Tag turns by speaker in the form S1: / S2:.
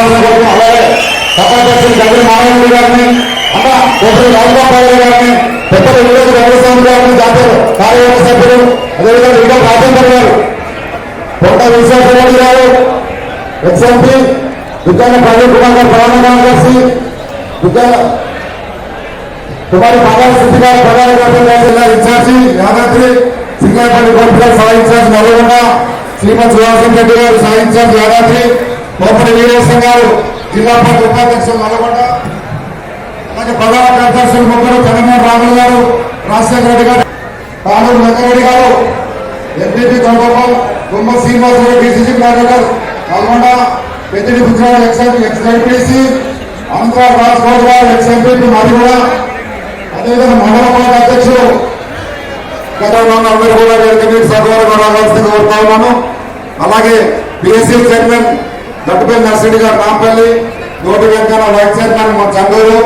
S1: రావాల్సిన కోరుతున్నాం అలాగే సభాధ్యక్షులు దగ్గర నారాయణ గారిని అన్న కోపరి రాజగోపాల్ గారిని పెద్దల వివేక వెంకటస్వామి గారిని జాతీయ కార్యవర్గ సభ్యులు అదేవిధంగా ఇంకా రాజేందర్ గారు కొండ విశ్వేశ్వరరెడ్డి గారు ఎక్స్ఎంపీ దుర్గాన ప్రవీణ్ కుమార్ గారు ప్రధాన కార్యదర్శి దుర్గాన కుమారి బాబాల సిద్ధి గారు ప్రధాన కార్యదర్శి జిల్లా ఇన్ఛార్జి యాదాద్రి సింగాపల్లి గోపిగారు సహా ఇన్ఛార్జ్ నల్గొండ శ్రీమతి సుహాసన్ రెడ్డి గారు సహా ఇన్ఛార్జ్ యాదాద్రి కోపటి వీరేశం గారు జిల్లా పార్టీ ఉపాధ్యక్షులు నల్గొండ అలాగే ప్రధాన కార్యదర్శులు ముగ్గురు చంద్రమోహన్ రాములు గారు రాజశేఖర రెడ్డి గారు కానూరు వెంకరెడ్డి గారు MPP Ganagopal Gumma Srinivasarao DCC director Nalgonda Peddidi Bujjarao ex ex MPC Andhra Raj Goud గారు ఎక్స్ ఎంపీపీ మాది కూడా అదేవిధంగా మండల పార్టీ అధ్యక్షులు గతంలో అందరూ కూడా వీరికి సభలో రావాల్సింది కోరుతా ఉన్నాను. అలాగే పిఎస్సీ చైర్మన్ గట్టుపల్లి నర్సిరెడ్డి గారు రాంపల్లి నోటి వెంకన్న వైస్ చైర్మన్ మన చంద్రూరు.